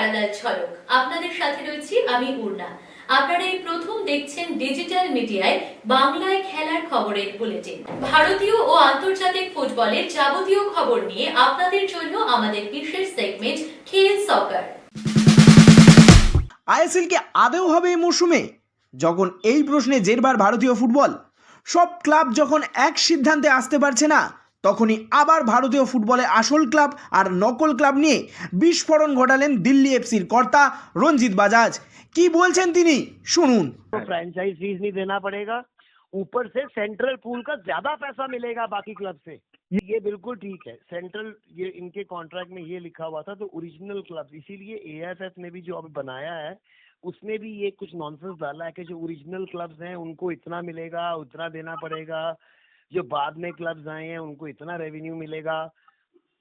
Parallel ঝলক। আপনাদের সাথে রয়েছি আমি উর্না আপনারা এই প্রথম দেখছেন ডিজিটাল মিডিয়ায় বাংলায় খেলার খবরের বুলেটিন ভারতীয় ও আন্তর্জাতিক ফুটবলের যাবতীয় খবর নিয়ে আপনাদের জন্য আমাদের বিশেষ সেগমেন্ট খেল সকার আইএসএল কি আদৌ হবে এই মরশুমে? যখন এই প্রশ্নে জেরবার ভারতীয় ফুটবল, সব ক্লাব যখন এক সিদ্ধান্তে আসতে পারছে না তখনই আবার ভারতীয় ফুটবলের আসল ক্লাব আর নকল ক্লাব নিয়ে বিস্ফোরণ ঘটালেন দিল্লি এফসির কর্তা রঞ্জিত বাজাজ কি বলছেন তিনি শুনুন तो फ्रेंचाइज फीस नहीं देना पड़ेगा ऊपर से सेंट्रल पूल का ज्यादा पैसा मिलेगा बाकी क्लब से ये ये बिल्कुल ठीक है सेंट्रल ये इनके कॉन्ट्रैक्ट में ये लिखा हुआ था तो ओरिजिनल क्लब इसीलिए एएफएफ ने भी जो अभी बनाया है उसमें भी ये कुछ नॉनसेंस डाला है कि जो ओरिजिनल क्लब्स हैं उनको इतना मिलेगा उतना देना पड़ेगा जो बाद में क्लब्स आए हैं उनको इतना रेवेन्यू मिलेगा।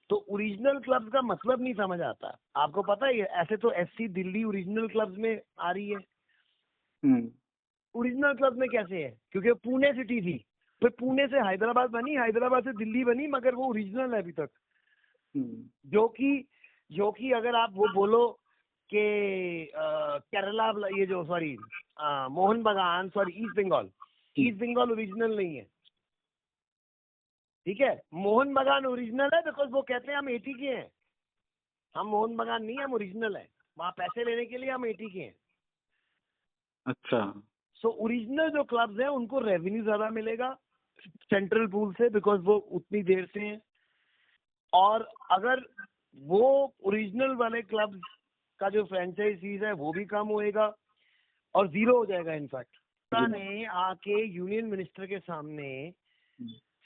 तो ओरिजिनल क्लब्स का मतलब नहीं समझ आता। आपको पता है ऐसे तो एससी दिल्ली ओरिजिनल क्लब्स में आ रही है। ओरिजिनल क्लब में कैसे है? क्योंकि वो पुणे सिटी थी। फिर पुणे से हैदराबाद बनी हैदराबाद से दिल्ली बनी मगर वो ओरिजिनल है अभी तक। जो कि जो कि अगर आप वो बोलो कि केरला ये जो sorry Mohun Bagan sorry East Bengal East Bengal original नहीं है। ठीक है? मोहन बगान ओरिजिनल है बिकॉज़ वो कहते हैं हम एटी के हैं। हम मोहन बगान नहीं हम ओरिजिनल है। वहाँ पैसे लेने के लिए हम एटी के हैं। अच्छा। सो ओरिजिनल जो क्लब्स हैं उनको रेवेन्यू ज़्यादा मिलेगा सेंट्रल पूल से बिकॉज़ वो उतनी देर से हैं। और अगर वो ओरिजिनल वाले क्लब्स का जो फ्रेंचाइजीज है वो भी कम होएगा और ज़ीरो हो जाएगा इनफैक्ट ने आके यूनियन मिनिस्टर के सामने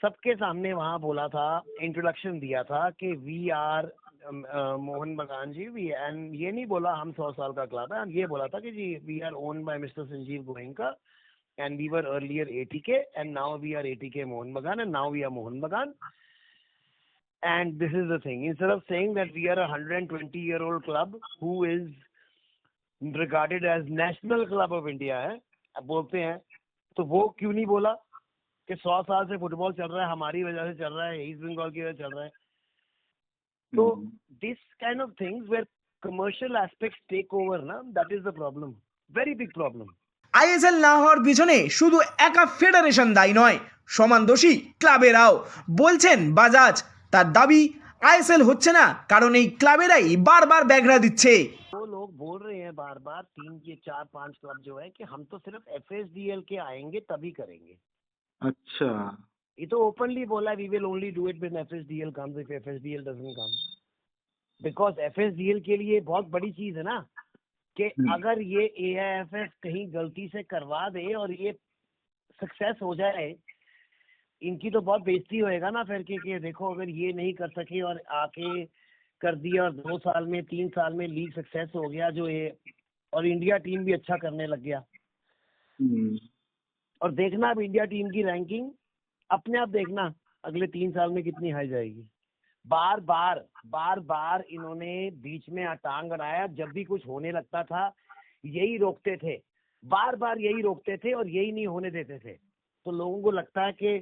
सबके सामने वहाँ बोला था इंट्रोडक्शन दिया था कि we are um, uh, Mohun Bagan जी वी एंड ये नहीं बोला हम सौ साल का क्लब है, ये बोला था कि जी we are own by mister Sanjiv Goenka and we were earlier A T K and now we are A T K Mohun Bagan and now we are Mohun Bagan. And this is the thing instead of saying hundred and twenty year old club who is regarded as national club of India है बोलते हैं तो वो क्यों नहीं बोला? कि सौ साल से फुटबॉल चल रहा है हमारी वजह से चल रहा है ईस्ट बंगाल की वजह से चल रहा है तो this kind of things where commercial aspects take over ना that is the problem very big problem ISL না হওয়ার পিছনে শুধু একা ফেডারেশন দায়ী নয় সমান দোষী ক্লাবেরাও বলছেন বাজাজ তার দাবি আইএসএল হচ্ছে না কারণ এই ক্লাবেরাই বারবার ব্যাগরা দিচ্ছে वो लोग बोल रहे हैं बार बार तीन ये चार पांच क्लब जो है कि हम तो सिर्फ एफ के आएंगे तभी करेंगे अच्छा। ये तो ओपनली बोला we will only do it when FSDL comes if FSDL doesn't come because FSDL के लिए बहुत बड़ी चीज़ है ना कि हम्म। अगर ये एआईएफएफ कहीं गलती से करवा दे और ये सक्सेस हो जाए इनकी तो बहुत बेइज्जती होएगा ना फिर कि, कि देखो अगर ये नहीं कर सके और आके कर दिया और दो साल में तीन साल में लीग सक्सेस हो गया जो ये और इंडिया टीम भी अच्छा करने लग गया। हम्म, और देखना अब इंडिया टीम की रैंकिंग अपने आप देखना अगले तीन साल में कितनी हाई जाएगी। बार बार बार बार इन्होंने बीच में टांग अड़ाया जब भी कुछ होने लगता था यही रोकते थे। बार बार यही रोकते थे और यही नहीं होने देते थे। तो लोगों को लगता है कि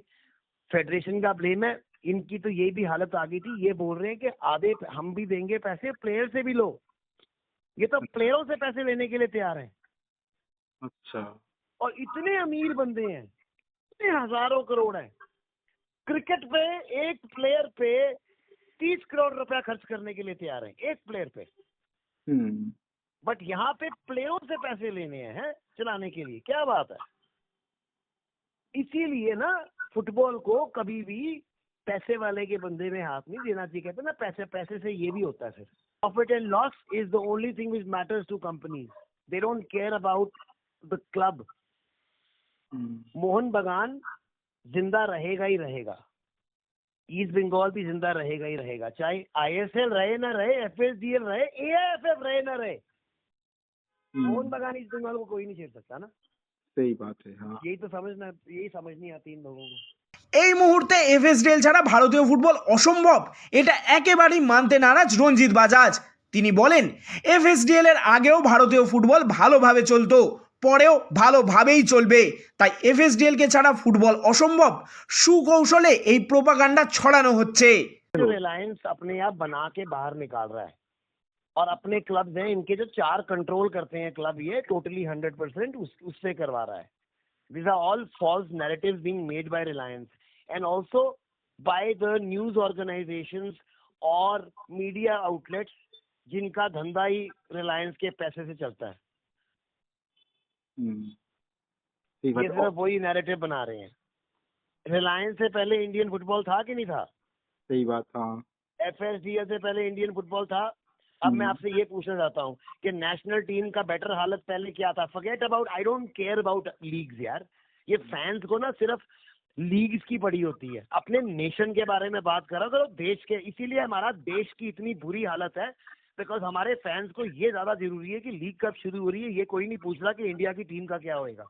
फेडरेशन का ब्लेम है। इनकी तो यही भी हालत आ गई थी। ये बोल रहे हैं कि आधे हम भी देंगे पैसे प्लेयर से भी लो। ये तो प्लेयरों से पैसे लेने के लिए तैयार है। अच्छा। और इतने अमीर बंदे हैं इतने हज़ारों करोड़ हैं। क्रिकेट पे एक प्लेयर पे तीस करोड़ रुपया खर्च करने के लिए तैयार हैं एक प्लेयर पे। हम्म, बट यहाँ पे प्लेयरों से पैसे लेने हैं चलाने के लिए। क्या बात है? इसीलिए ना फुटबॉल को कभी भी पैसे वाले के बंदे में हाथ नहीं देना चाहिए। कहते ना पैसे पैसे से ये भी होता है फिर profit and loss is the only thing which matters to companies they don't care about the club hmm, Mohan Bagan जिंदा रहेगा ही रहेगा ईस्ट बंगाल भी जिंदा रहेगा ही रहेगा चाहे आईएसएल रहे ना रहे एफएसडीएल रहे एआईएफएफ रहे ना रहे मोहन हम्म, बगान ईस्ट बंगाल को कोई नहीं छेड़ सकता ना सही बात है हाँ यही तो समझना यही समझ नहीं आती इन लोगों को এই মুহূর্তে এফএসডিএল ছাড়া ভারতীয় ফুটবল অসম্ভব এটা একেবারেই মানতে নারাজ রঞ্জিত বাজাজ তিনি বলেন এফএসডিএল এর আগেও ভারতীয় ফুটবল ভালোভাবে চলতো পরেও ভালোভাবেই চলবে তাই এফএসডিএল কে ছাড়া ফুটবল অসম্ভব সুকৌশলে এই প্রোপাগান্ডা ছড়ানো হচ্ছে जो रिलायंस अपने आप बना के बाहर निकाल रहा है और अपने क्लब्स हैं इनके जो चार कंट्रोल करते हैं क्लब ये टोटली हंड्रेड परसेंट उस उससे करवा रहा है these are all false narratives being made by Reliance and also by the news organizations और media outlets जिनका धंधा ही रिलायंस के पैसे से चलता है हम्म सही ये सिर्फ़ वही नैरेटिव बना रहे हैं। रिलायंस से पहले इंडियन फुटबॉल था कि नहीं था? सही बात हाँ। एफ़ से पहले इंडियन फुटबॉल था? अब मैं हम्म। आपसे ये पूछना चाहता हूँ कि नेशनल टीम का बेटर हालत पहले क्या था? Forget about I don't care about leagues यार। ये फैंस को ना सिर्फ़ लीग्स की पड़ी होती है। अपने नेशन के बारे में बात करो करो देश के। इसीलिए हमारा देश की इतनी बुरी हालत है बिकॉज़ हमारे फैंस को ये ज़्यादा ज़रूरी है कि लीग कब शुरू हो रही है ये कोई नहीं पूछ रहा कि इंडिया की टीम का क्या होएगा।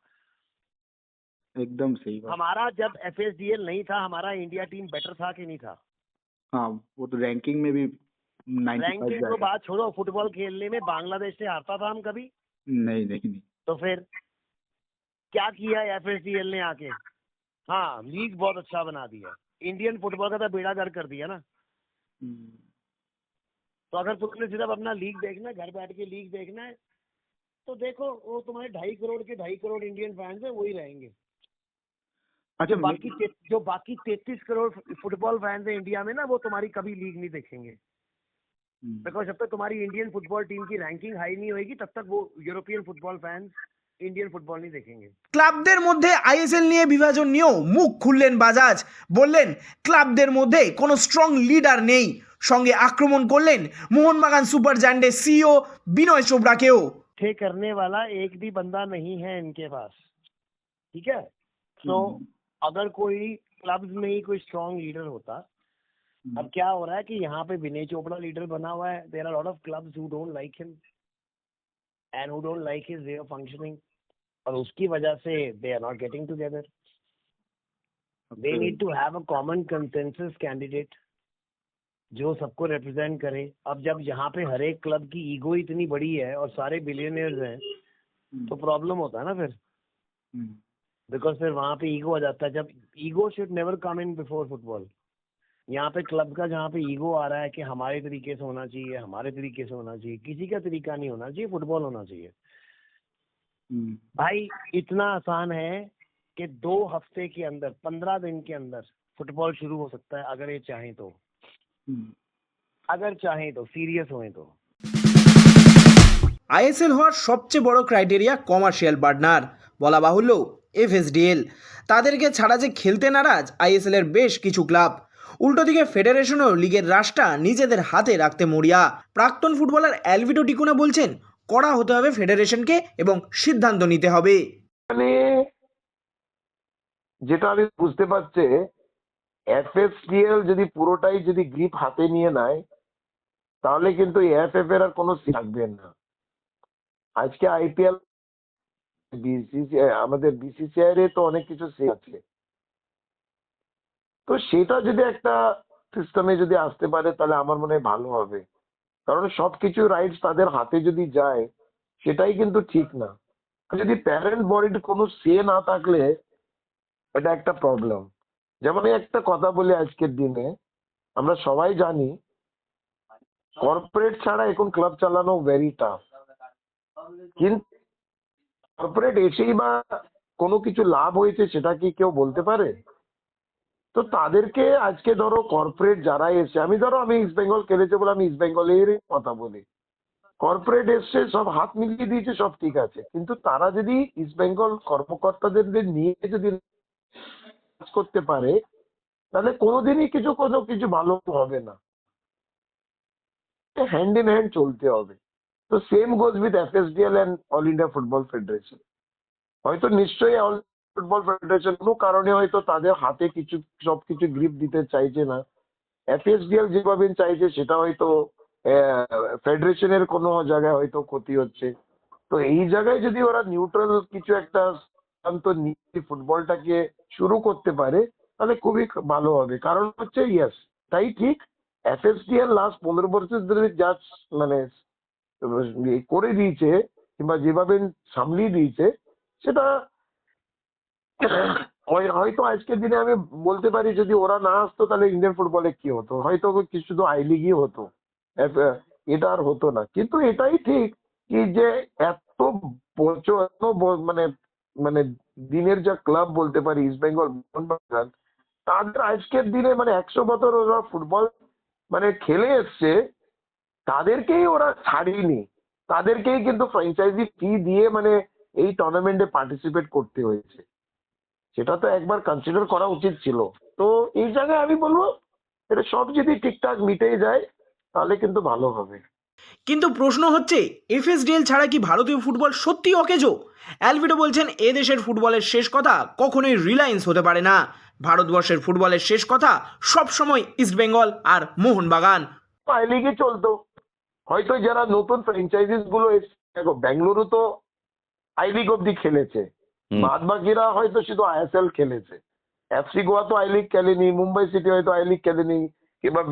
एकदम सही बात। हमारा जब एफएसडीएल नहीं था हमारा इंडिया टीम बेटर था कि नहीं था? हाँ वो तो रैंकिंग में भी रैंकिंग को बात छोड़ो फुटबॉल खेलने में बांग्लादेश से हारता था हम कभी। नहीं नहीं नहीं। तो फिर क्या किया एफएसडीएल ने आके? हाँ लीग बहुत अच्छा बना दिया। इंडियन फुटबॉल का तो बेड़ा गर्क कर दिया ना। हम्म, तो अगर तुमने सिर्फ़ अपना लीग देखना है घर बैठ के लीग देखना है तो देखो वो तुम्हारे ढाई करोड़ के ढाई करोड़ इंडियन फैंस है वही रहेंगे। अच्छा जो बाकी ते- जो बाकी तैतीस करोड़ फुटबॉल फैंस है इंडिया में ना वो तुम्हारी कभी लीग नहीं देखेंगे। हम्म, बिकॉज़ जब तक तुम्हारी इंडियन फुटबॉल टीम की रैंकिंग हाई नहीं होगी तब तक वो European football fans Indian football नहीं देखेंगे ক্লাবদের মধ্যে আইএসএল নিয়ে বিভাজন নিয়েও মুখ খুললেন বাজাজ বললেন ক্লাবদের মধ্যে কোনো স্ট্রং লিডার নেই সঙ্গে আক্রমণ করলেন মোহনবাগান সুপার জায়ান্টের সিইও বিনয় চোপড়াকেও थे करने वाला एक भी बंदा नहीं है इनके पास ठीक है तो हम्म, अगर कोई क्लब्स में ही कोई स्ट्रांग लीडर होता हम्म, अब क्या हो रहा है कि यहाँ पे विनय चोपड़ा लीडर बना हुआ है there are lot of clubs who don't like him and who don't like his way of functioning और उसकी वजह से they are not getting together they need to have a common consensus candidate जो सबको represent करे। अब जब यहाँ पे हर एक क्लब की ईगो इतनी बड़ी है और सारे बिलियनियर्स हैं हम्म, तो प्रॉब्लम होता है ना फिर। हम्म, बिकॉज़ फिर वहाँ पे ईगो आ जाता है। जब ego should never come in before football यहाँ पे क्लब का जहाँ पे ईगो आ रहा है कि हमारे तरीके से होना चाहिए हमारे तरीके से होना चाहिए किसी का तरीका नहीं होना चाहिए फुटबॉल होना चाहिए। हम्म, भाई इतना आसान है कि दो हफ्ते के अंदर पंद्रह दिन के अंदर फुटबॉल शुरू हो सकता है अगर ये चाहें तो हम्म, अगर चाहें तो सीरियस हुए तो আইএসএল হওয়ার সবচেয়ে বড় ক্রাইটেরিয়া কমার্শিয়াল পার্টনার বলা বাহুল্য এফএসডিএল তাদেরকে ছাড়া যে খেলতে নারাজ আইএসএল এর বেশ কিছু ক্লাব উল্টো দিকে ফেডারেশনও লিগের রাশটা নিজেদের হাতে রাখতে মরিয়া প্রাক্তন ফুটবলার অ্যালভিটো টিকুনা বলছেন কড়া হতে হবে ফেডারেশনকে এবং সিদ্ধান্ত নিতে হবে। মানে যেটা আমি বুঝতে পারছি, এফএসডিএল যদি পুরোটাই যদি গ্রিপ হাতে নিয়ে নেয়, তাহলে কিন্তু এফএফ এর আর কোনো থাকবে না। আজকে আইপিএল আমাদের বিসিসিআই এর তো অনেক কিছু আছে। তো সেটা যদি একটা সিস্টেমে যদি আসতে পারে, তাহলে আমার মনে হয় ভালো হবে। কারণ সবকিছু রাইটস তাদের হাতে যদি যায়, সেটাই কিন্তু ঠিক না। যদি প্যারেন্ট বডির কোনো সে না থাকলে, এটা একটা প্রবলেম যেমন একটা কথা বলি আজকের দিনে, আমরা সবাই জানি কর্পোরেট ছাড়া এখন ক্লাব চালানো ভেরি টাফ কিন্তু কর্পোরেট এসেই বা কোনো কিছু লাভ হয়েছে সেটা কি কেউ বলতে পারে? তো তাদেরকে আজকে ধরো কর্পোরেট যারা এসে আমি ধরো আমি ইস্ট বেঙ্গল খেলেছে বলে আমি ইস্ট বেঙ্গলের কথা বলি। কর্পোরেট এসছে, সব হাত মিলিয়ে দিয়েছে, সব ঠিক আছে। কিন্তু তারা যদি ইস্ট বেঙ্গল কর্মকর্তাদের নিয়ে যদি কাজ করতে পারে, তাহলে কোনোদিনই কিছু কোনো কিছু ভালো হবে না। হ্যান্ড ইন হ্যান্ড চলতে হবে। তো same goes with FSDL and All India Football Federation হয়তো নিশ্চয়ই অল ফুটবল ফেডারেশন কোনো কারণে হয়তো তাদের হাতে কিছু সবকিছু গ্রিপ দিতে চাইছে না। এফএসডিএল যেভাবে চাইছে, সেটা হয়তো ফেডারেশনের কোনো জায়গায় হয়তো ক্ষতি হচ্ছে। তো এই জায়গায় যদি ওরা নিউট্রাল কিছু একটা সিদ্ধান্ত নিয়ে ফুটবলটাকে শুরু করতে পারে, তাহলে খুবই ভালো হবে। কারণ হচ্ছে ইয়েস তাই ঠিক এফএসডিএল লাস্ট পনেরো বছর ধরে যা মানে করে দিয়েছে, কিংবা যেভাবে সামলিয়ে দিয়েছে, সেটা হয়তো আজকের দিনে আমি বলতে পারি যদি ওরা না আসতো তাহলে ইন্ডিয়ান ফুটবলে কি হতো? হয়তো কি শুধু আই লিগই হতো। এটা আর হতো না। কিন্তু এটাই ঠিক কি যে এত এত মানে মানে দিনের যা ক্লাব বলতে পারি ইস্ট বেঙ্গল মোহনবাগান, তাদের আজকের দিনে মানে একশো বছর ওরা ফুটবল মানে খেলে এসছে, তাদেরকেই ওরা ছাড়েনি। তাদেরকেই কিন্তু ফ্র্যাঞ্চাইজি ফি দিয়ে মানে এই টুর্নামেন্টে পার্টিসিপেট করতে হয়েছে। সেটা তো একবার কনসিডার করা উচিত ছিল। তো এই জায়গায় আমি বলব এটা সব যদি ঠিকঠাক মিটে যায় তাহলে কিন্তু ভালো হবে। কিন্তু প্রশ্ন হচ্ছে এফএসডিএল ছাড়া কি ভারতীয় ফুটবল সত্যি অকেজো? অ্যালভিটো বলছেন এ দেশের ফুটবলের শেষ কথা কখনোই রিলায়েন্স হতে পারে না। ভারতবর্ষের ফুটবলের শেষ কথা সবসময় ইস্টবেঙ্গল আর মোহনবাগান। আই লিগে চলতো। হয়তো যারা নতুন ফ্র্যাঞ্চাইজিসগুলো এসছে, দেখো বেঙ্গালুরু তো আই লিগ অব্দি খেলেছে। বাদ বাকিরা হয়তো শুধু আইএসএল খেলেছে। এফসি গোয়া তো আই লিগ খেলেনি, মুম্বাই সিটি হয়তো আই লিগ খেলেনি, কিংবা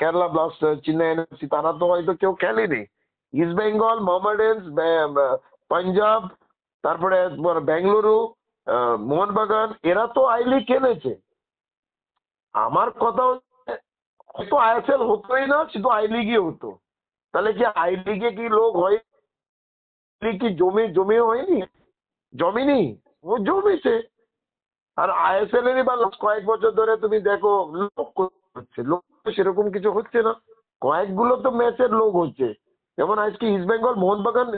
কেরালা ব্লাস্টার চেন্নাই এনএফসি তারা তো হয়তো কেউ খেলেনি। ইস্ট বেঙ্গল, মোহামেডান্স পাঞ্জাব, তারপরে বেঙ্গালুরু মোহনবাগান, এরা তো আই লিগ খেলেছে। আমার কথা হচ্ছে, হয়তো আইএসএল হতোই না, শুধু আই লিগই হতো। তাহলে কি আই লিগে কি লোক হয়? লিগ কি জমে জমে হয়নি? জমেনি ও জমেছে। আর আইএসএল এর বা কয়েক বছর ধরে তুমি দেখো লোক হচ্ছে লোক সেরকম কিছু হচ্ছে না। কয়েকগুলো তো ম্যাচের লোক হচ্ছে। যেমন আজকে ইস্ট বেঙ্গল মোহনবাগান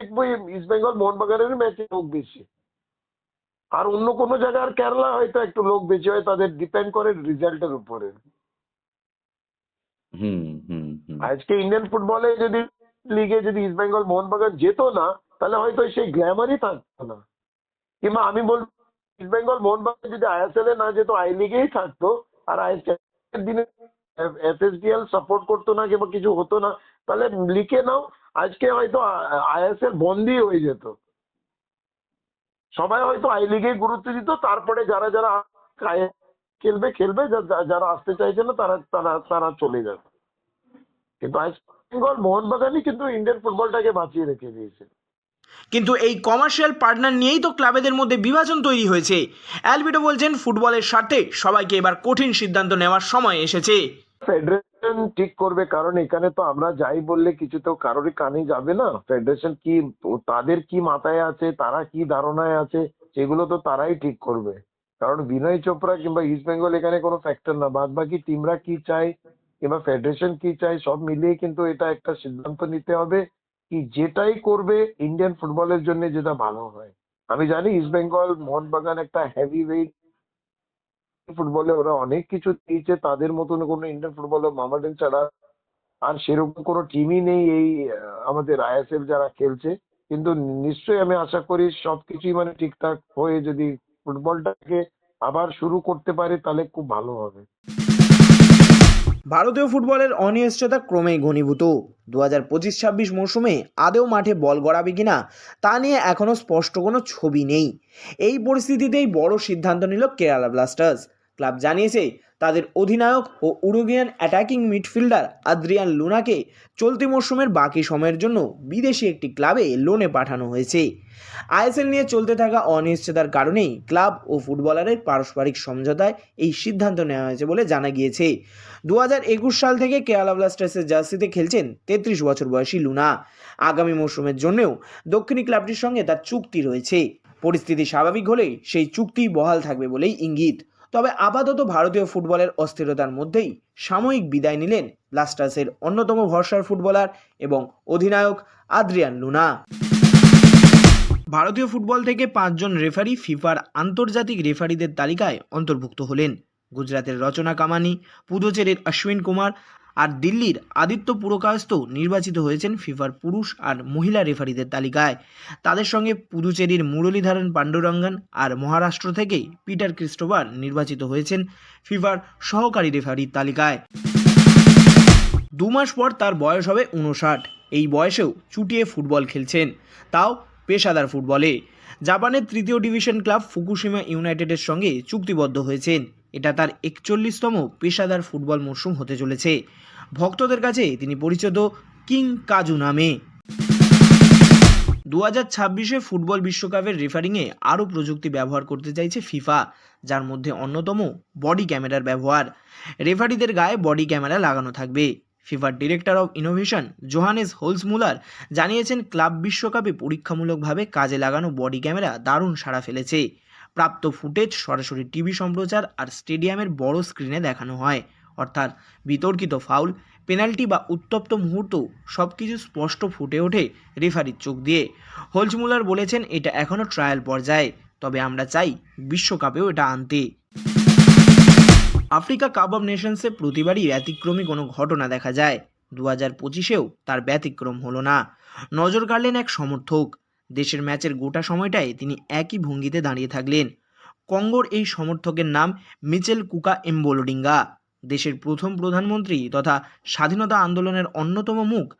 দেখব ইস্ট বেঙ্গল মোহনবাগানের ম্যাচে লোক বেশি। আর অন্য কোনো জায়গায় আর কেরালা হয়তো একটু লোক বেশি হয় তাদের ডিপেন্ড করে রেজাল্টের উপরে। হুম হুম হুম। আজকে ইন্ডিয়ান ফুটবলে যদি লিগে যদি ইস্ট বেঙ্গল মোহনবাগান যেত না তাহলে হয়তো সেই গ্ল্যামারই থাকতো না। কিংবা আমি বলব ইস্ট বেঙ্গল মোহনবাগান যদি আইএসএল এ না যেত আই লিগেই থাকতো, আর আইএসএল দিনে এফএসডিএল সাপোর্ট করতো না কিংবা কিছু হতো না, তাহলে লিখে নাও, আজকে হয়তো আইএসএল বন্ধই হয়ে যেত। সবাই হয়তো আই লিগে গুরুত্ব দিত, তারপরে যারা যারা খেলবে খেলবে যারা আসতে চাইছে না, তারা তারা তারা চলে যাবে। কিন্তু আজ বেঙ্গল মোহনবাগানই কিন্তু ইন্ডিয়ান ফুটবলটাকে বাঁচিয়ে রেখে দিয়েছে। কিন্তু এই কমার্শিয়াল পার্টনার নিয়েই তো ক্লাবেদের মধ্যে বিভাজন তৈরি হয়েছে। অ্যালভিটো বলছেন ফুটবলের স্বার্থে সবাইকে এবার কঠিন সিদ্ধান্ত নেওয়ার সময় এসেছে। ফেডারেশন ঠিক করবে, কারণ এখানে তো আমরা যাই বললে কিছু তো কারোরই কানে যাবে না। ফেডারেশন কি, তাদের কি মাথায় আছে, তারা কি ধারণায় আছে, সেগুলো তো তারাই ঠিক করবে। কারণ বিনয় চোপড়া কিংবা ইস্ট বেঙ্গল এখানে কোনো ফ্যাক্টর না। বাদ বাকি টিমরা কি চায়, কিংবা ফেডারেশন কি চায়, সব মিলিয়ে কিন্তু এটা একটা সিদ্ধান্ত নিতে হবে। কি যেটাই করবে ইন্ডিয়ান ফুটবলের জন্য যেটা ভালো হয়। আমি জানি ইস্ট বেঙ্গল মোহনবাগান একটা হেভি ওয়েট ফুটবলে ওরা অনেক কিছু দিয়েছে, তাদের মতন কোনো ইন্ডিয়ান ফুটবলে মামাডেন ছাড়া আর সেরকম কোনো টিমই নেই এই আমাদের আইএসএল যারা খেলছে। কিন্তু নিশ্চয়ই আমি আশা করি সবকিছুই মানে ঠিকঠাক হয়ে যদি ফুটবলটাকে আবার শুরু করতে পারে, তাহলে খুব ভালো হবে। ভারতীয় ফুটবলের অনিশ্চয়তা ক্রমেই ঘনীভূত। দু হাজার পঁচিশ ছাব্বিশ মৌসুমে আদেও মাঠে বল গড়াবে কিনা, তা নিয়ে এখনও স্পষ্ট কোনো ছবি নেই। এই পরিস্থিতিতেই বড় সিদ্ধান্ত নিল কেরালা ব্লাস্টার্স। ক্লাব জানিয়েছে, তাদের অধিনায়ক ও উরুগিয়ান অ্যাটাকিং মিডফিল্ডার আদ্রিয়ান লুনাকে চলতি মরশুমের বাকি সময়ের জন্য বিদেশি একটি ক্লাবে লোনে পাঠানো হয়েছে। আইএসএল নিয়ে চলতে থাকা অনিশ্চয়তার কারণেই ক্লাব ও ফুটবলারের পারস্পরিক সমঝোতায় এই সিদ্ধান্ত নেওয়া হয়েছে বলে জানা গিয়েছে। দু হাজার একুশ সাল থেকে কেরালা ব্লাস্টার্সের জার্সিতে খেলছেন তেত্রিশ বছর বয়সী লুনা। আগামী মরশুমের জন্যও দক্ষিণী ক্লাবটির সঙ্গে তার চুক্তি রয়েছে। পরিস্থিতি স্বাভাবিক হলে সেই চুক্তি বহাল থাকবে বলেই ইঙ্গিত। তবে আপাতত ভারতীয় ফুটবলের অস্থিরতার মধ্যেই সাময়িক বিদায় নিলেন ব্লাস্টার্সের অন্যতম ভরসার ফুটবলার এবং অধিনায়ক আদ্রিয়ান লুনা। ভারতীয় ফুটবল থেকে পাঁচজন রেফারি ফিফার আন্তর্জাতিক রেফারিদের তালিকায় অন্তর্ভুক্ত হলেন। গুজরাতের রচনা কামানি, পুদুচেরির অশ্বিন কুমার আর দিল্লির আদিত্য পুরকায়স্থ নির্বাচিত হয়েছেন ফিফার পুরুষ আর মহিলা রেফারিদের তালিকায়। তাদের সঙ্গে পুদুচেরির মুরলীধরন পাণ্ডুরঙ্গন আর মহারাষ্ট্র থেকে পিটার ক্রিস্টোবার নির্বাচিত হয়েছেন ফিফার সহকারী রেফারির তালিকায়। দু মাস পর তার বয়স হবে উনষাট এই বয়সেও চুটিয়ে ফুটবল খেলছেন। তাও পেশাদার ফুটবলে। জাপানের তৃতীয় ডিভিশন ক্লাব ফুকুশিমা ইউনাইটেডের সঙ্গে চুক্তিবদ্ধ হয়েছেন। এটা তার একচল্লিশতম পেশাদার ফুটবল মরশুম হতে চলেছে। ভক্তদের কাছে তিনি পরিচিত কিং কাজু নামে। দু হাজার ছাব্বিশে ফুটবল বিশ্বকাপের রেফারিংয়ে আরও প্রযুক্তি ব্যবহার করতে চাইছে ফিফা, যার মধ্যে অন্যতম বডি ক্যামেরার ব্যবহার। রেফারিদের গায়ে বডি ক্যামেরা লাগানো থাকবে। ফিফার director of innovation Johannes Holzmuller জানিয়েছেন, ক্লাব বিশ্বকাপে পরীক্ষামূলকভাবে কাজে লাগানো বডি ক্যামেরা দারুণ সাড়া ফেলেছে। প্রাপ্ত ফুটেজ সরাসরি টিভি সম্প্রচার আর স্টেডিয়ামের বড় স্ক্রিনে দেখানো হয়। অর্থাৎ বিতর্কিত ফাউল, পেনাল্টি বা উত্তপ্ত মুহূর্ত সব কিছু স্পষ্ট ফুটে ওঠে রেফারির চোখ দিয়ে। হোলসমুলার বলেছেন, এটা এখনও ট্রায়াল পর্যায়ে, তবে আমরা চাই বিশ্বকাপেও এটা আনতে। আফ্রিকা কাপ অব নেশনসে প্রতিবারই ব্যতিক্রমী কোনো ঘটনা দেখা যায়। দু হাজার পঁচিশেও তার ব্যতিক্রম হলো না। নজর কাড়লেন এক সমর্থক। দেশের ম্যাচের গোটা সময়টায় তিনি একই ভঙ্গিতে দাঁড়িয়ে থাকলেন। কঙ্গোর এই সমর্থকের নাম মিচেল কুকা এম্বোলোডিঙ্গা। দেশের প্রথম প্রধানমন্ত্রী তথা স্বাধীনতা আন্দোলনের অন্যতম মুখ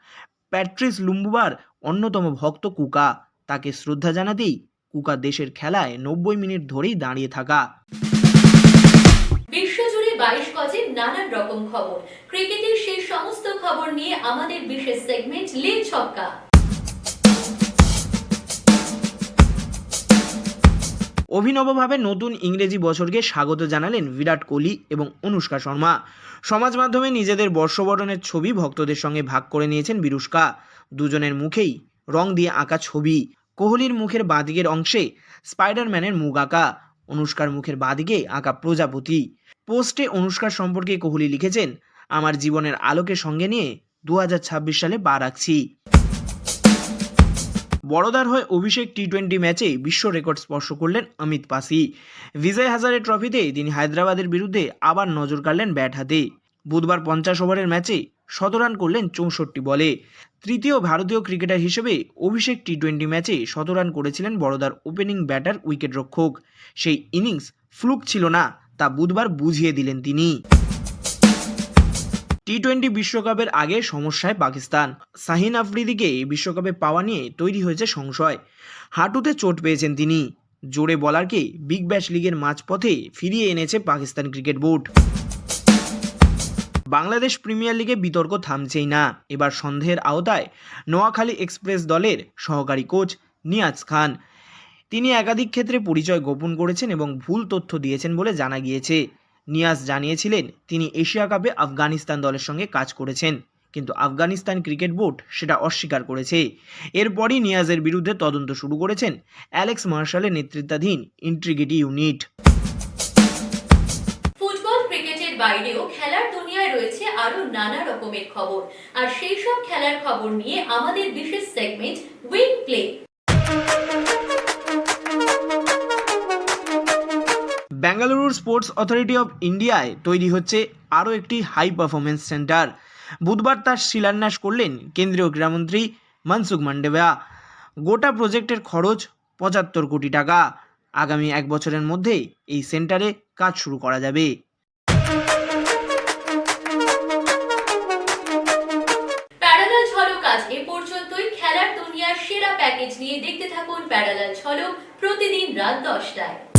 প্যাট্রিস লুম্বুবার অন্যতম ভক্ত কুকা। তাকে শ্রদ্ধা জানাতেই কুকা দেশের খেলায় নব্বই মিনিট ধরেই দাঁড়িয়ে থাকা। বাইশ গজে নানান রকম খবর। ক্রিকেটের সেই সমস্ত খবর নিয়ে আমাদের বিশেষ সেগমেন্ট ছক্কা। অভিনবভাবে নতুন ইংরেজি বছরকে স্বাগত জানালেন বিরাট কোহলি এবং অনুষ্কা শর্মা। সমাজ মাধ্যমে নিজেদের বর্ষবরণের ছবি ভক্তদের সঙ্গে ভাগ করে নিয়েছেন বিরুষ্কা। দুজনের মুখেই রং দিয়ে আঁকা ছবি। কোহলির মুখের বাঁদিকের অংশে স্পাইডারম্যানের মুখ আঁকা। অনুষ্কার মুখের বাঁদিকে আঁকা প্রজাপতি। পোস্টে অনুষ্কার সম্পর্কে কোহলি লিখেছেন, আমার জীবনের আলোকে সঙ্গে নিয়ে দু হাজার ছাব্বিশ সালে পা রাখছি। বড়দার হয়ে অভিষেক টি টোয়েন্টি ম্যাচে বিশ্ব রেকর্ড স্পর্শ করলেন অমিত পাসি। বিজয় হাজারে ট্রফিতে তিনি হায়দ্রাবাদের বিরুদ্ধে আবার নজর কাড়লেন ব্যাট হাতে। বুধবার পঞ্চাশ ওভারের ম্যাচে শত রান করলেন চৌষট্টি বলে। তৃতীয় ভারতীয় ক্রিকেটার হিসেবে অভিষেক টি টোয়েন্টি ম্যাচে শত রান করেছিলেন বড়দার ওপেনিং ব্যাটার উইকেট রক্ষক সেই ইনিংস ফ্লুক ছিল না। তা বুধবার বুঝিয়ে দিলেন তিনি। টি টোয়েন্টি বিশ্বকাপের আগে সমস্যায় পাকিস্তান। শাহিন আফ্রিদিকে এই বিশ্বকাপে পাওয়া নিয়ে তৈরি হয়েছে সংশয়। হাঁটুতে চোট পেয়েছেন তিনি। জোরে বলারকে বিগ ব্যাশ লিগের মাঝপথে ফিরিয়ে এনেছে Pakistan cricket board. Bangladesh premier লিগে বিতর্ক থামছেই না। এবার সন্দেহের আওতায় নোয়াখালী এক্সপ্রেস দলের সহকারী কোচ নিয়াজ খান। তিনি একাধিক ক্ষেত্রে পরিচয় গোপন করেছেন এবং ভুল তথ্য দিয়েছেন বলে জানা গিয়েছে। নিয়াজ জানিয়েছিলেন, তিনি এশিয়া কাপে আফগানিস্তান দলের সঙ্গে কাজ করেছেন, কিন্তু আফগানিস্তান ক্রিকেট বোর্ড সেটা অস্বীকার করেছে। এরপরই নিয়াজের বিরুদ্ধে তদন্ত শুরু করেছেন অ্যালেক্স মার্শালের নেতৃত্বাধীন ইন্ট্রিগেটি ইউনিট। বাইরেও খেলার দুনিয়ায় রয়েছে আরও নানা রকমের খবর। আর সেই সব খেলার খবর নিয়ে আমাদের বিশেষ সেগমেন্ট প্লে বেঙ্গালুরুর স্পোর্টস অথরিটি অফ ইন্ডিয়ায় তৈরি হচ্ছে আরও একটি হাই পারফরমেন্স সেন্টার বুধবার তার শিলান্যাস করলেন কেন্দ্রীয় ক্রীড়ামন্ত্রী মনসুখ মান্ডেভিয়া গোটা প্রজেক্টের খরচ পঁচাত্তর কোটি টাকা। আগামী এক বছরের মধ্যেই এই সেন্টারে কাজ শুরু করা যাবে। সেরা প্যাকেজ নিয়ে দেখতে থাকুন প্যারালাল ঝলক প্রতিদিন রাত দশটায়।